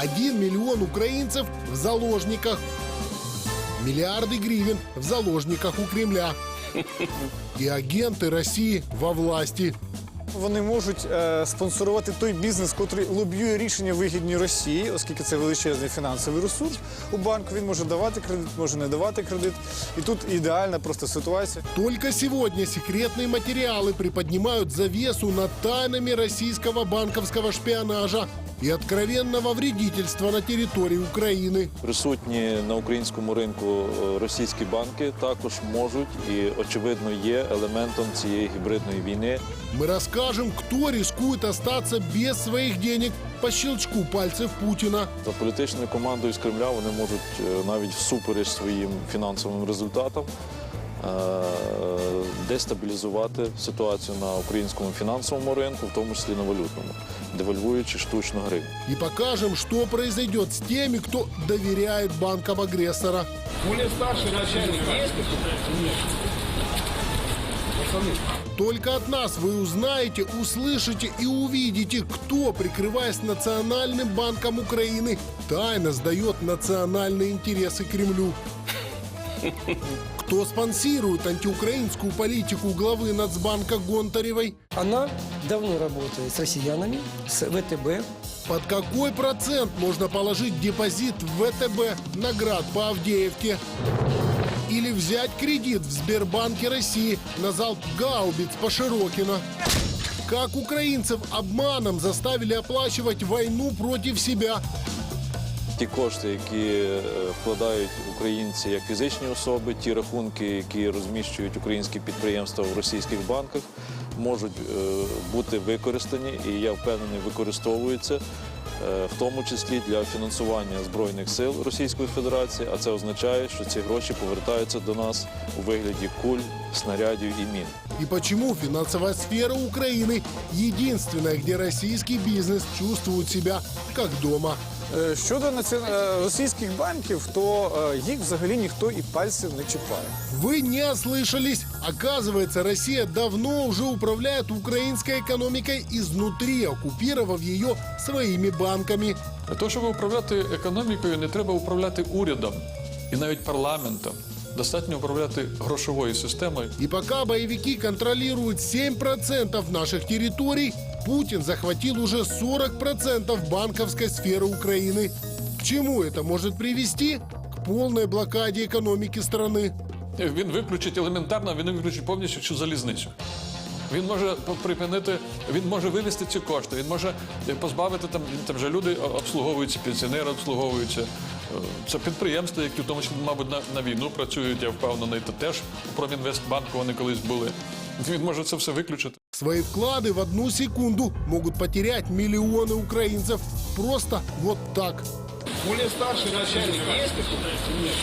1 миллион украинцев в заложниках. Миллиарды гривен в заложниках у Кремля. И агенты России во власти. Вони можуть е, спонсорувати той бізнес, котрий лобіює рішення вигідні Росії, оскільки це величезний фінансовий ресурс у банку. Він може давати кредит, може не давати кредит. І тут ідеальна просто ситуація. Только сегодня секретные материалы приподнимают завесу над тайнами российского банковского шпионажа и откровенного вредительства на территории Украины. Присутні на українському ринку е, російські банки також можуть і очевидно є елементом цієї гібридної війни. Мы расскажем, кто рискует остаться без своих денег по щелчку пальцев Путина. За політичною командою з Кремля вони можуть е, навіть всупереч своїм фінансовим результатам дестабілізувати ситуацію на українському фінансовому ринку, в тому числі на валютному, девальвуючи штучно гривню. И покажем, что произойдет с теми, кто доверяет банкам агрессора. Более старший начальник есть? Нет. Пацаны, Только от нас вы узнаете, услышите и увидите, кто, прикрываясь Национальным банком Украины, тайно сдает национальные интересы Кремлю. Кто спонсирует антиукраинскую политику главы Нацбанка Гонтаревой? Она давно работает с россиянами, с ВТБ. Под какой процент можно положить депозит в ВТБ наград по Авдеевке? Или взять кредит в Сбербанке России на залп гаубиц по Широкино? Как украинцев обманом заставили оплачивать войну против себя? Ті кошти, які е, вкладають українці як фізичні особи, ті рахунки, які розміщують українські підприємства в російських банках, можуть е, бути використані і я впевнений, використовуються. е, В тому числі для фінансування збройних сил Російської Федерації, а це означає, що ці гроші повертаються до нас у вигляді куль, снарядів і мін. И почему финансовая сфера Украины единственная, где российский бизнес чувствует себя как дома? Е, Щодо наці- е, російських банків, то е, їх взагалі ніхто і пальцем не чіпає. Вы не ослышались. Оказывается, Россия давно уже управляет украинской экономикой изнутри, оккупировав ее своими банками. Для того, щоб управляти економікою, не треба управляти урядом і навіть парламентом. Достатньо управляти грошовою системою. И пока боевики контролируют 7% наших территорий, Путин захватил уже 40% банковской сферы Украины. К чему это может привести? К полной блокаде экономики страны. Він виключить елементарно, він виключить повністю цю залізницю. Він може по- припинити, він може вивести ці кошти, він може е, позбавити там, там же люди о- обслуговуються, пенсіонери обслуговуються. Е, Це підприємства, які в тому числі, мабуть, на, на війну працюють, я впевнений, то теж у Промінвестбанку вони колись були. Він може це все виключити. Свои вклады в одну секунду могут потерять миллионы украинцев просто вот так. более старший начальник есть? Нет.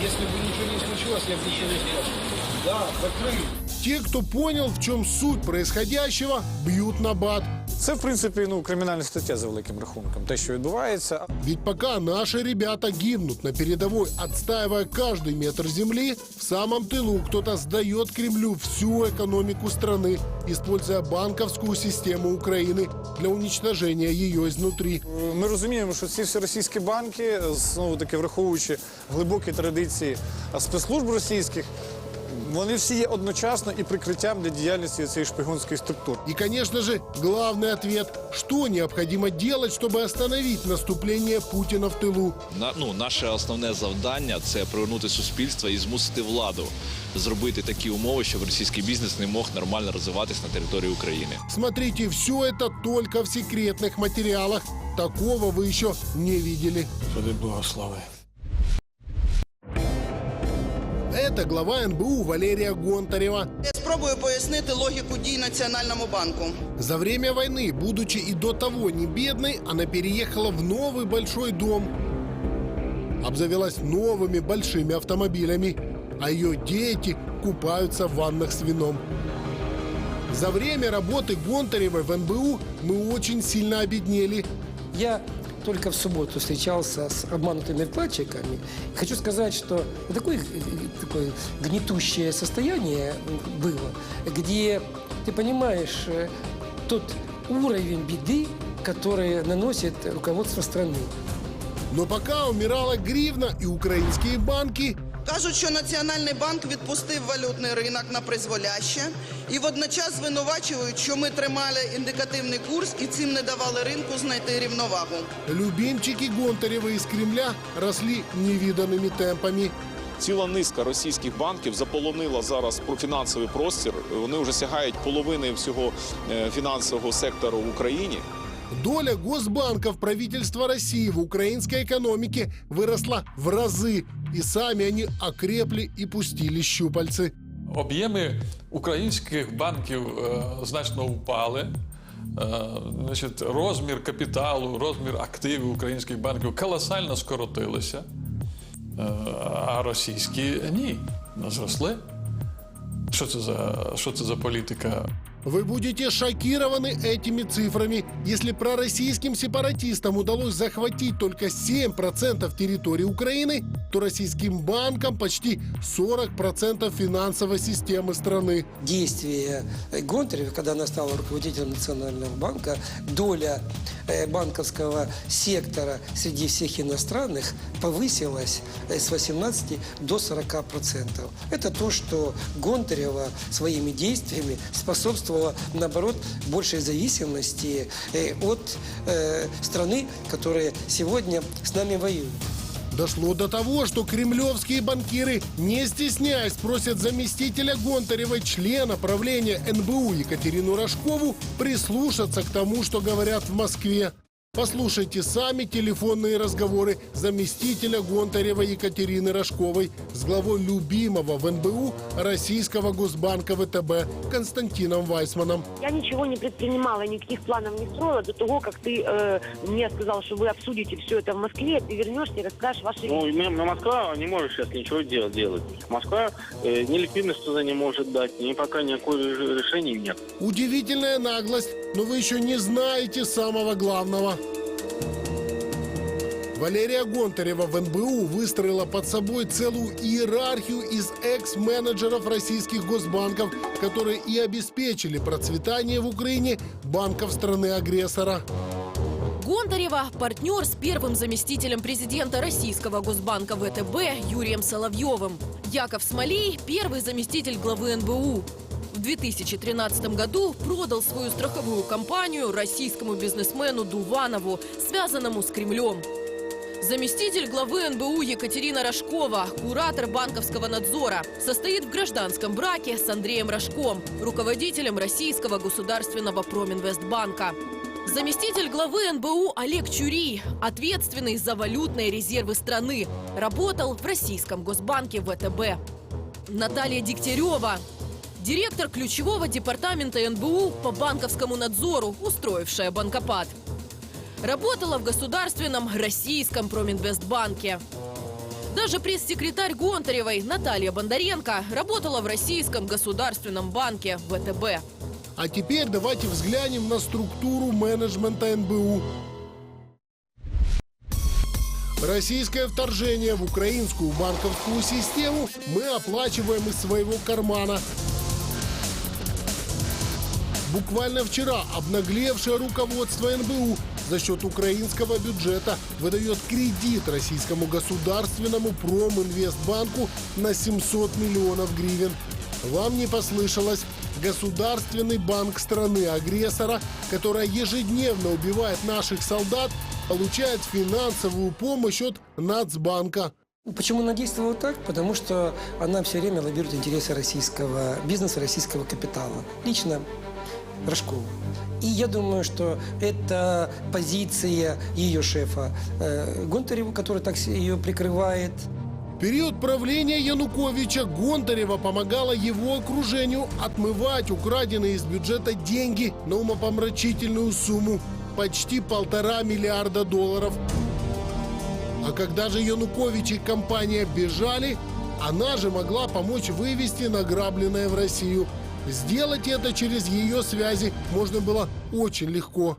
Если бы ничего не случилось, я бы ничего не спрашивал. Да, закрыли. Те, кто понял, в чем суть происходящего, бьют на бат. Це, в принципі, ну, кримінальна стаття за великим рахунком, те, що відбувається. Ведь пока наши ребята гибнут на передовой, отстаивая каждый метр земли, в самом тылу кто-то сдает Кремлю всю экономику страны, используя банковскую систему Украины для уничтожения ее изнутри. Ми розуміємо, що ці всі російські банки, знову таки враховуючи глибокі традиції спецслужб російських, вони всі є одночасно і прикриттям для діяльності цієї шпигунської структури. И, конечно же, главный ответ – что необходимо делать, чтобы остановить наступление Путина в тылу? На, ну, наше основне завдання це привернути суспільство і змусити владу зробити такі умови, щоб російський бізнес не мог нормально розвиватись на території України. Смотрите, все это только в секретных материалах. Такого вы еще не видели. Суди благослови. Это глава НБУ Валерия Гонтарева. Я спробую пояснити логіку дій Національному банку. За время войны, будучи и до того не бедной, она переехала в новый большой дом. Обзавелась новыми большими автомобилями, а ее дети купаются в ваннах с вином. За время работы Гонтаревой в НБУ мы очень сильно обеднели. Я только в субботу встречался с обманутыми вкладчиками. Хочу сказать, что такое, такое гнетущее состояние было, где ты понимаешь э, тот уровень беды, который наносит руководство страны. Но пока умирала гривна и украинские банки, Кажуть, що Національний банк відпустив валютний ринок на призволяще і водночас звинувачують, що ми тримали індикативний курс і цим не давали ринку знайти рівновагу. любимчики Гонтарева из Кремля росли невиданными темпами. Ціла низка російських банків заполонила зараз про фінансовий простір. Вони вже сягають половини всього е, фінансового сектору в Україні. Доля госбанков правительства России в украинской экономике выросла в разы, и сами они окрепли и пустили щупальцы. Об'єми українських банків е, значно впали. Е, значить, розмір капіталу, розмір активів українських банків колосально скоротилися, е, а російські ні, не зросли. Що це за, що це за політика? Вы будете шокированы этими цифрами. Если пророссийским сепаратистам удалось захватить только 7% территории Украины, то российским банкам почти 40% финансовой системы страны. Действия Гонтарева, когда она стала руководителем Национального банка, доля э, банковского сектора среди всех иностранных повысилась э, с 18 до 40 процентов. Это то, что Гонтарева своими действиями способствовала, наоборот, большей зависимости э, от э, страны, которая сегодня с нами воюет. Дошло до того, что кремлевские банкиры, не стесняясь, просят заместителя Гонтаревой, члена правления НБУ Екатерину Рожкову, прислушаться к тому, что говорят в Москве. Послушайте сами телефонные разговоры заместителя Гонтарева Екатерины Рожковой с главой любимого в НБУ Российского Госбанка ВТБ Константином Вайсманом. Я ничего не предпринимала, никаких планов не строила до того, как ты э, мне сказал, что вы обсудите все это в Москве, ты вернешься и расскажешь ваши... Ну, и м- Москва не может сейчас ничего делать. делать. Москва э, ни ликвидность туда не может дать, ни пока никакого ре- решения нет. Удивительная наглость, но вы еще не знаете самого главного. Валерия Гонтарева в НБУ выстроила под собой целую иерархию из экс-менеджеров российских госбанков, которые и обеспечили процветание в Украине банков страны-агрессора. Гонтарева – партнер с первым заместителем президента Российского Госбанка ВТБ Юрием Соловьевым. Яков Смолей – первый заместитель главы НБУ. В 2013 году продал свою страховую компанию российскому бизнесмену Дуванову, связанному с Кремлем. Заместитель главы НБУ Екатерина Рожкова, куратор банковского надзора, состоит в гражданском браке с Андреем Рожком, руководителем российского государственного Проминвестбанка. Заместитель главы НБУ Олег Чури, ответственный за валютные резервы страны, работал в российском госбанке ВТБ. Наталья Дегтярева, директор ключевого департамента НБУ по банковскому надзору, устроившая банкопад. Работала в государственном российском Проминвестбанке. Даже пресс-секретарь Гонтаревой Наталья Бондаренко работала в российском государственном банке ВТБ. А теперь давайте взглянем на структуру менеджмента НБУ. Российское вторжение в украинскую банковскую систему мы оплачиваем из своего кармана. Буквально вчера обнаглевшее руководство НБУ за счет украинского бюджета выдает кредит российскому государственному Проминвестбанку на 700 миллионов гривен. Вам не послышалось. Государственный банк страны-агрессора, которая ежедневно убивает наших солдат, получает финансовую помощь от Нацбанка. Почему она действовала так? Потому что она все время лоббирует интересы российского бизнеса, российского капитала. Лично Рожкову. И я думаю, что это позиция ее шефа э, Гонтареву, который так ее прикрывает. Период правления Януковича Гонтарева помогала его окружению отмывать украденные из бюджета деньги на умопомрачительную сумму – почти полтора миллиарда долларов. А когда же Янукович и компания бежали, она же могла помочь вывести награбленное в Россию. Сделать это через ее связи можно было очень легко.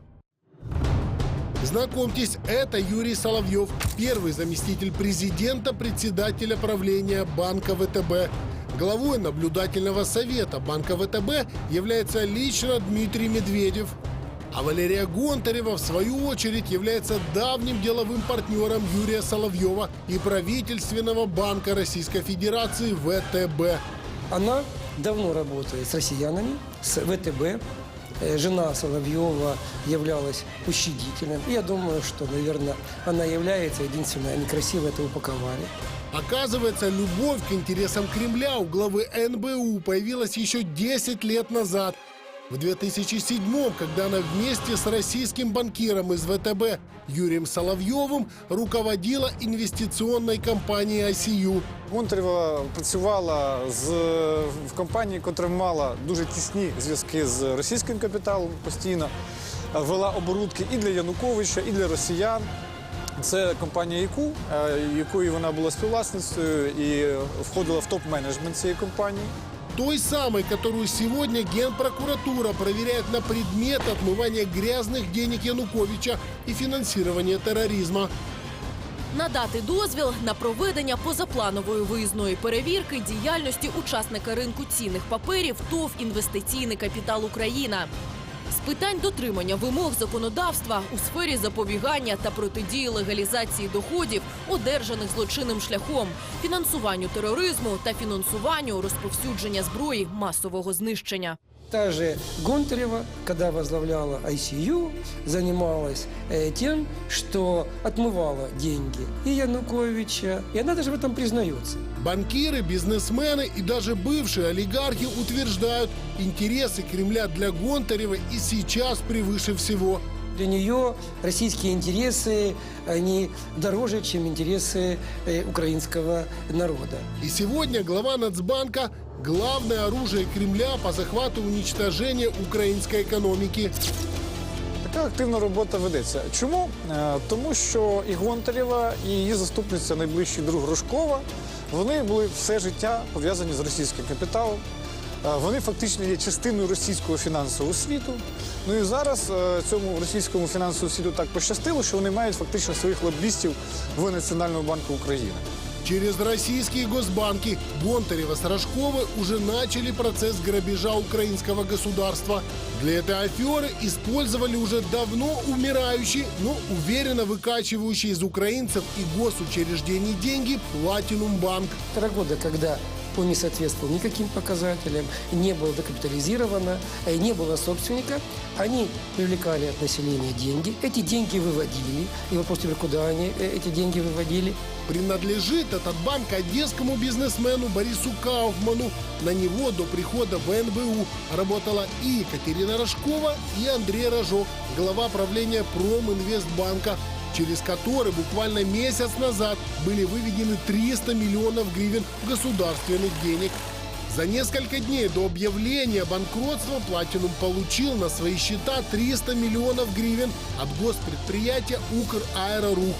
Знакомьтесь, это Юрий Соловьев, первый заместитель президента, председателя правления Банка ВТБ. Главой наблюдательного совета Банка ВТБ является лично Дмитрий Медведев. А Валерия Гонтарева, в свою очередь, является давним деловым партнером Юрия Соловьева и правительственного банка Российской Федерации ВТБ. Она давно работает с россиянами, с ВТБ. Э, Жена Соловьева являлась учредителем. И я думаю, что, наверное, она является единственной. Они красиво это упаковали. Оказывается, любовь к интересам Кремля у главы НБУ появилась еще 10 лет назад. в 2007 когда она вместе с российским банкиром из ВТБ Юрием Соловьевым руководила инвестиционной компанией ICU. Гонтарєва працювала з, в компанії, яка мала дуже тісні зв'язки з російським капіталом постійно, е, вела оборудки і для Януковича, і для росіян. Це компанія ІКУ, е, якої вона була співвласницею і входила в топ-менеджмент цієї компанії. Той самой, которую сегодня Генпрокуратура проверяет на предмет отмывания грязных денег Януковича и финансирования терроризма. Надати дозвіл на проведення позапланової виїзної перевірки діяльності учасника ринку цінних паперів ТОВ «Інвестиційний капітал Україна». Питань дотримання вимог законодавства у сфері запобігання та протидії легалізації доходів, одержаних злочинним шляхом, фінансуванню тероризму та фінансуванню розповсюдження зброї масового знищення. Та же Гонтарева, когда возглавляла ICU, занималась э, тем, что отмывала деньги и Януковича, и она даже в этом признается. Банкиры, бизнесмены и даже бывшие олигархи утверждают, интересы Кремля для Гонтаревой и сейчас превыше всего. Для нее российские интересы, они дороже, чем интересы э, украинского народа. И сегодня глава Нацбанка – главное оружие Кремля по захвату и уничтожению украинской экономики. Така активна робота ведеться. Чому? Е, Тому що і Гонтарєва, і її заступниця, найближчий друг Рожкова, вони були все життя пов'язані з російським капіталом. Е, Вони фактично є частиною російського фінансового світу. Ну і зараз е, цьому російському фінансовому світу так пощастило, що вони мають фактично своїх лоббістів в Національному банку України. Через российские госбанки Гонтарева с Рожковой уже начали процесс грабежа украинского государства. Для этой аферы использовали уже давно умирающий, но уверенно выкачивающий из украинцев и госучреждений деньги Платинум Банк. Полтора года, когда он не соответствовал никаким показателям, не было докапитализировано, э, не было собственника, они привлекали от населения деньги, эти деньги выводили, и вопрос теперь, куда они э, эти деньги выводили. Принадлежит этот банк одесскому бизнесмену Борису Кауфману. На него до прихода в НБУ работала и Екатерина Рожкова, и Андрей Рожок, глава правления Проминвестбанка, через который буквально месяц назад были выведены 300 миллионов гривен государственных денег. За несколько дней до объявления банкротства Платинум получил на свои счета 300 миллионов гривен от госпредприятия «Укр-Аэрорух».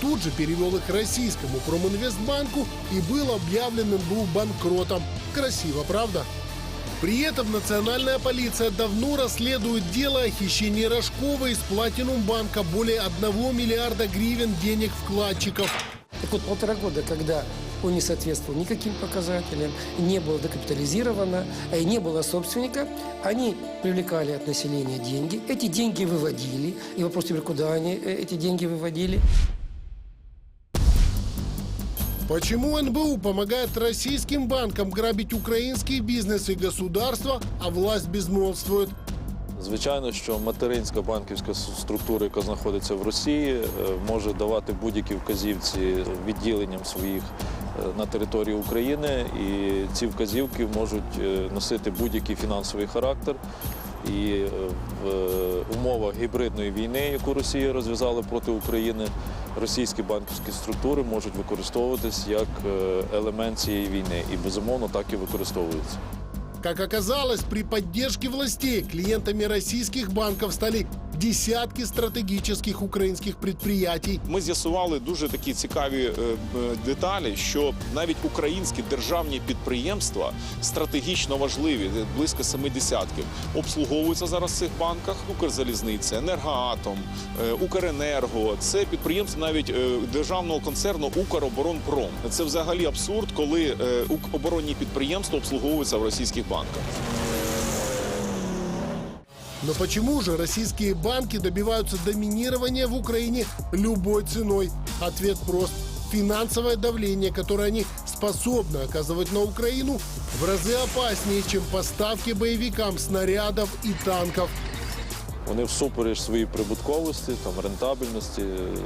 Тут же перевел их российскому Проминвестбанку и был объявлен НБУ банкротом. Красиво, правда? При этом национальная полиция давно расследует дело о хищении Рожкова из Платинум банка более 1 миллиарда гривен денег вкладчиков. Так вот, полтора года, когда он не соответствовал никаким показателям, не было докапитализировано, э, не было собственника, они привлекали от населения деньги, эти деньги выводили, и вопрос теперь, куда они э, эти деньги выводили. Почему НБУ помогает российским банкам грабить украинский бизнес и государство, а власть безмолвствует? Звичайно, що материнська банківська структура, яка знаходиться в Росії, е, може давати будь-які вказівці відділенням своїх е, на території України, і ці вказівки можуть е, носити будь-який фінансовий характер. І в умовах гібридної війни, яку Росія розв'язала проти України, російські банківські структури можуть використовуватись як е, елемент цієї війни, і безумовно так і використовуються. Как оказалось, при поддержке властей клиентами российских банков стали десятки стратегических украинских предприятий. Ми з'ясували дуже такі цікаві е, е, деталі, що навіть українські державні підприємства стратегічно важливі, е, близько семи десятків, обслуговуються зараз в цих банках. Укрзалізниця, Енергоатом, Укренерго. Це підприємства навіть державного концерну Укроборонпром. Це взагалі абсурд, коли оборонні підприємства обслуговуються в російських банках. Но почему же российские банки добиваются доминирования в Украине любой ценой? Ответ прост. Финансовое давление, которое они способны оказывать на Украину, в разы опаснее, чем поставки боевикам снарядов и танков. Вони всупереч своїй прибутковості, там рентабельності. е,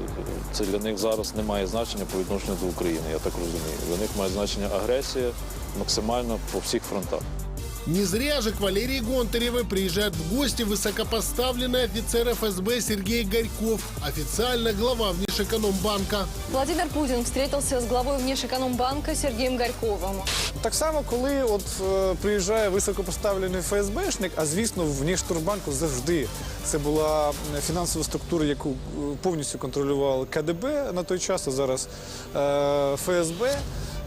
Це для них зараз не має значення по відношенню до України, я так розумію. Для них має значення агресія максимально по всіх фронтах. Не зря же к Валерии Гонтаревой приезжает в гости высокопоставленный офицер ФСБ Сергей Горьков, официально глава Внешэкономбанка. Владимир Путин встретился с главой Внешэкономбанка Сергеем Горьковым. Так само, коли от е, приїжджає високопоставлений ФСБшник, а звісно, в Внешторбанку завжди це була е, фінансова структура, яку е, повністю контролював КДБ на той час, а зараз е, ФСБ.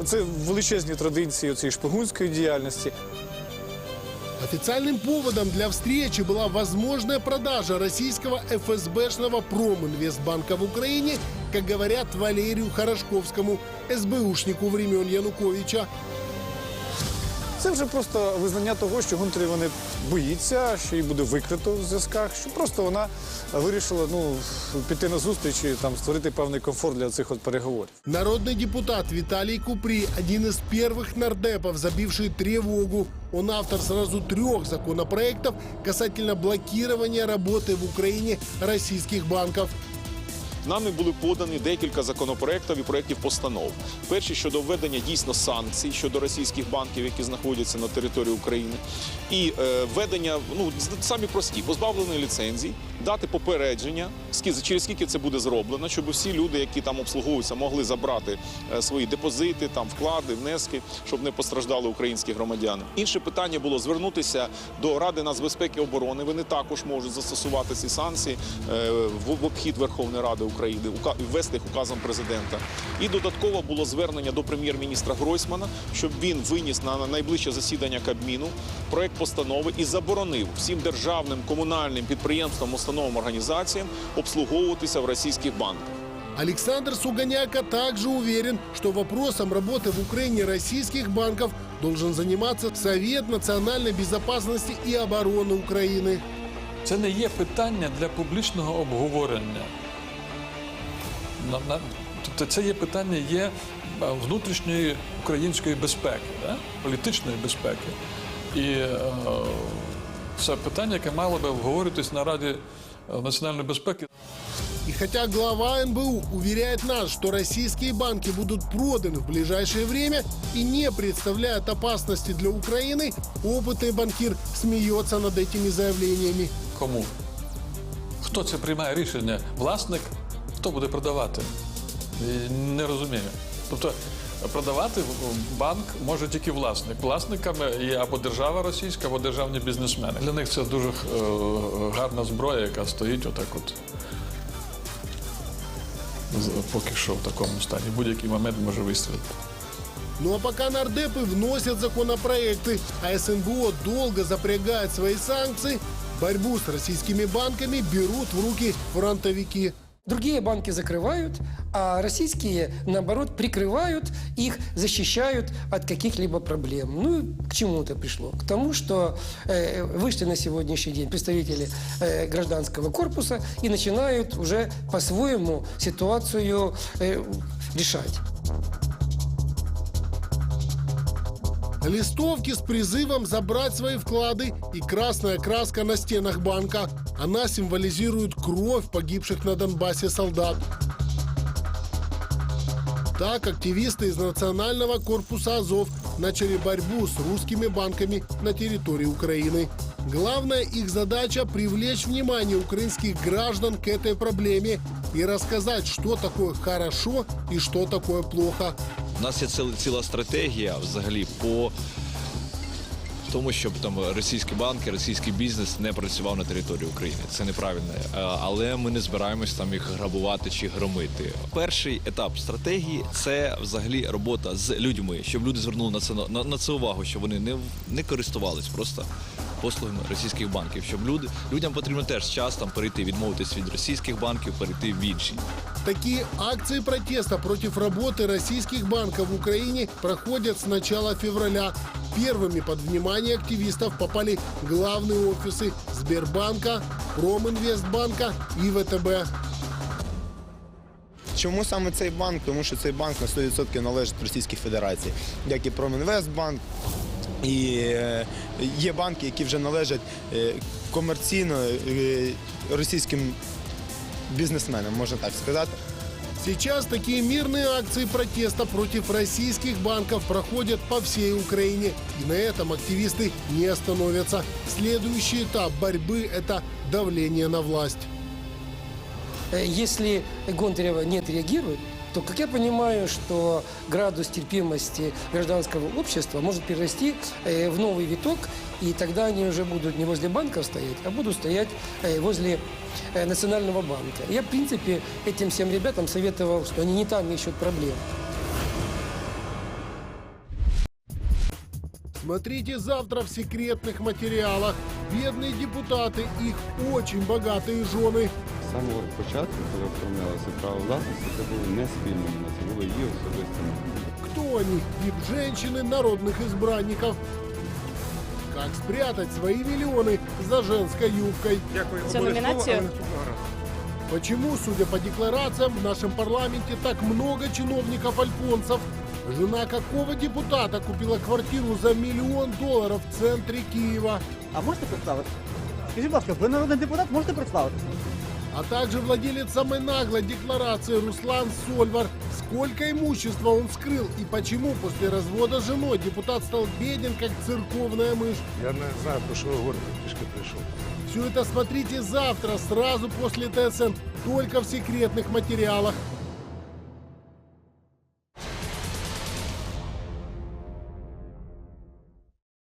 Це величезні традиції цієї шпигунської діяльності. Официальным поводом для встречи была возможная продажа российского ФСБшного Проминвестбанка в Украине, как говорят Валерию Хорошковскому, СБУшнику времен Януковича. Це вже просто визнання того, що Гунтарєва не боїться, що її буде викрито в зв'язках, що просто вона вирішила ну, піти на зустріч і там створити певний комфорт для цих от переговорів. Народный депутат Виталий Купри – один из первых нардепов, забивший тревогу. Он автор сразу трех законопроектов касательно блокирования работы в Украине российских банков. Нами були подані декілька законопроєктів і проєктів постанов. Перші щодо введення дійсно санкцій щодо російських банків, які знаходяться на території України, і е, введення ну самі прості позбавлення ліцензій, дати попередження, через скільки це буде зроблено, щоб всі люди, які там обслуговуються, могли забрати е, свої депозити, там вклади, внески, щоб не постраждали українські громадяни. Інше питання було звернутися до Ради нацбезпеки і оборони. Вони також можуть застосувати ці санкції е, в обхід Верховної Ради України, ука- ввести їх указом президента. І додатково було звернення до прем'єр-міністра Гройсмана, щоб він виніс на на найближче засідання Кабміну проект постанови і заборонив всім державним комунальним підприємствам, установам, організаціям обслуговуватися в російських банках. Александр Сугоняка также уверен, что вопросом работы в Украине российских банков должен заниматься Совет национальной безопасности и обороны Украины. Це не є питання для публічного обговорення. На- на- Тобто це є питання є е, внутрішньої української безпеки, да? політичної безпеки. І е, це питання, яке мало би обговорюватись на Раді е, національної безпеки. И хотя глава НБУ уверяет нас, что российские банки будут проданы в ближайшее время и не представляют опасности для Украины, опытный банкир смеется над этими заявлениями. Кому? Хто це приймає рішення? Власник? Хто буде продавати? Не розумію. Тобто продавати банк може тільки власник. Власниками є або держава російська, або державні бізнесмени. Для них це дуже е, гарна зброя, яка стоїть отак от. Поки що в такому стані. Будь-який момент може вистрілити. Ну а пока нардепы вносят законопроекты, а СНБО долго запрягает свои санкции, борьбу с российскими банками берут в руки фронтовики. Другие банки закрывают, а российские, наоборот, прикрывают их, защищают от каких-либо проблем. Ну, к чему это пришло? К тому, что э, вышли на сегодняшний день представители э, гражданского корпуса и начинают уже по-своему ситуацию э, решать. Листовки с призывом забрать свои вклады и красная краска на стенах банка. Она символизирует кровь погибших на Донбассе солдат. Так активисты из Национального корпуса Азов начали борьбу с русскими банками на территории Украины. Главная их задача – привлечь внимание украинских граждан к этой проблеме и рассказать, что такое хорошо и что такое плохо. У нас є ціла, ціла стратегія взагалі по тому, щоб там російські банки, російський бізнес не працював на території України. Це неправильно. Е, Але ми не збираємось там їх грабувати чи громити. Перший етап стратегії це взагалі робота з людьми, щоб люди звернули на це на, на це увагу, щоб вони не, не користувались просто послугами російських банків. Щоб люди людям потрібно теж час там перейти, відмовитись від російських банків, перейти в інші. Такие акции протеста против работы российских банков в Украине проходят с начала февраля. Первыми под внимание активистов попали главные офисы Сбербанка, Проминвестбанка и ВТБ. Чому саме цей банк? Тому що цей банк на 100% належить Російській Федерації, як і Промінвестбанк. І е, є банки, які вже належать е, комерційно е, російським бізнесменам, можна так сказати. Сейчас такие мирные акции протеста против российских банков проходят по всей Украине. И на этом активисты не остановятся. Следующий этап борьбы – это давление на власть. Э, Если Гонтарева не отреагирует, то, как я понимаю, что градус терпимости гражданского общества может перерасти э, в новый виток, и тогда они уже будут не возле банков стоять, а будут стоять э, возле э, Национального банка. Я, в принципе, этим всем ребятам советовал, что они не там ищут проблем. Смотрите завтра в секретных материалах. Бедные депутаты, их очень богатые жены З самого початку, коли оформлялося право власності, це було не спільними, це було її особистими. Кто они? Вид женщины народных избранников. Как спрятать свои миллионы за женской юбкой? Цю номінацію Почему, судя по декларациям, в нашем парламенте так много чиновников-альфонсов? Жена какого депутата купила квартиру за миллион долларов в центре Киева? А можете представити? Скажіть, будь ласка, ви народний депутат, можете представитися? А также владелец самой наглой декларации Руслан Сольвар. Сколько имущества он скрыл и почему после развода с женой депутат стал беден, как церковная мышь? Я не знаю, про що ви говорите, трішки прийшов. Все это смотрите завтра, сразу после ТСН, только в секретных материалах.